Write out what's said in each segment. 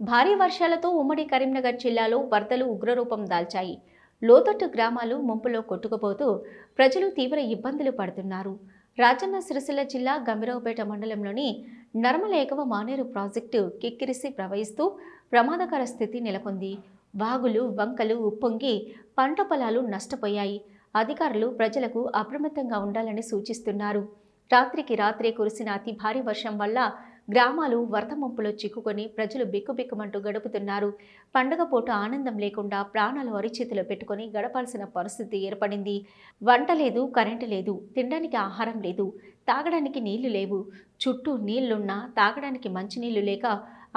భారీ వర్షాలతో ఉమ్మడి కరీంనగర్ జిల్లాలో వరదలు ఉగ్రరూపం దాల్చాయి. లోతట్టు గ్రామాలు ముంపులో కొట్టుకుపోతూ ప్రజలు తీవ్ర ఇబ్బందులు పడుతున్నారు. రాజన్న సిరిసిల్ల జిల్లా గంభీరావుపేట మండలంలోని నర్మలేకవ మానేరు ప్రాజెక్టు కిక్కిరిసి ప్రవహిస్తూ ప్రమాదకర స్థితి నెలకొంది. వాగులు వంకలు ఉప్పొంగి పంట పొలాలు నష్టపోయాయి. అధికారులు ప్రజలకు అప్రమత్తంగా ఉండాలని సూచిస్తున్నారు. రాత్రికి రాత్రే కురిసిన అతి భారీ వర్షం వల్ల గ్రామాలు వరద చిక్కుకొని ప్రజలు బిక్కుబిక్కుమంటూ గడుపుతున్నారు. పండగ పూట ఆనందం లేకుండా ప్రాణాలు అరిచేతిలో పెట్టుకొని గడపాల్సిన పరిస్థితి ఏర్పడింది. వంట లేదు కరెంటు లేదు తినడానికి ఆహారం లేదు తాగడానికి నీళ్ళు లేవు. చుట్టూ నీళ్ళున్నా తాగడానికి మంచినీళ్ళు లేక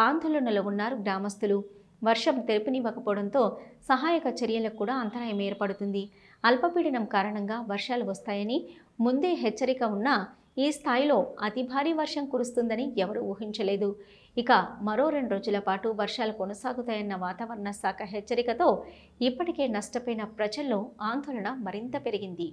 ఆందోళనలో ఉన్నారు గ్రామస్తులు. వర్షం తెరపనివ్వకపోవడంతో సహాయక చర్యలకు కూడా అంతరాయం ఏర్పడుతుంది. అల్పపీడనం కారణంగా వర్షాలు వస్తాయని ముందే హెచ్చరిక ఉన్నా ఈ స్థాయిలో అతి భారీ వర్షం కురుస్తుందని ఎవరూ ఊహించలేదు. ఇక మరో రెండు రోజుల పాటు వర్షాలు కొనసాగుతాయన్న వాతావరణ శాఖ హెచ్చరికతో ఇప్పటికే నష్టపోయిన ప్రజల్లో ఆందోళన మరింత పెరిగింది.